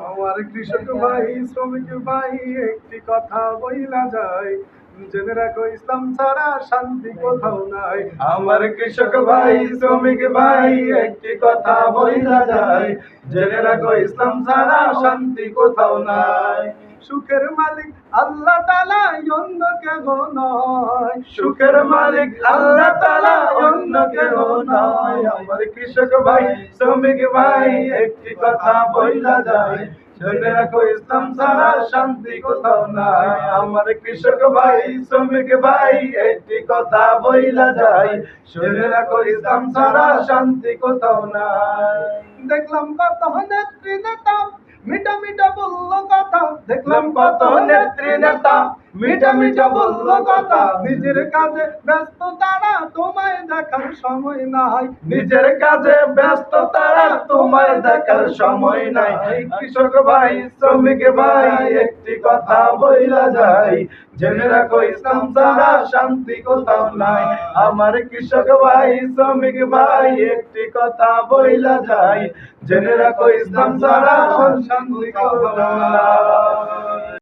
আমার কৃষক ভাই, শ্রমিক ভাই, একটি কথা বইলা যায়। জেনে রাখো, ইসলাম ছাড়া শান্তি কোথাও নাই। আমার কৃষক ভাই, শ্রমিক ভাই, একটি কথা বইলা যায়। জেনে রাখো, ইসলাম ছাড়া শান্তি কোথাও নাই। সুখের মালিক আল্লাহ তালা অন্য কেহ নয়। সুখের মালিক আল্লাহ তালা অন্য আমার কৃষক ভাই শ্রমিক ভাই একটি কথা বইলা যায় জেনে রাখো ইসলাম ছাড়া শান্তি কোথাও নাই। আমার কৃষক ভাই শ্রমিক ভাই একটি কথা বইলা যায় শুনে রাখো ইসলাম ছাড়া শান্তি কোথাও নাই। দেখলাম কত নেত্রী নেতা মিঠা মিঠা বলল কথা। দেখলাম কত নেত্রী নেতা মিঠা মিঠা বলল কথা। নিজের কাজে ব্যস্ত তারা তোমায় দেখার সময় নাই। নিজের কাজে ব্যস্ত তারা তোমায় দেখার সময় নাই। কৃষক ভাই, শ্রমিক ভাই, একটি কথা বইলা যায়। জেনে রাখো, ইসলাম ছাড়া শান্তি কোথাও নাই। আমার কৃষক ভাই, শ্রমিক ভাই, একটি কথা বইলা যায়। জেনে রাখো, ইসলাম ছাড়া শান্তি কোথাও নাই।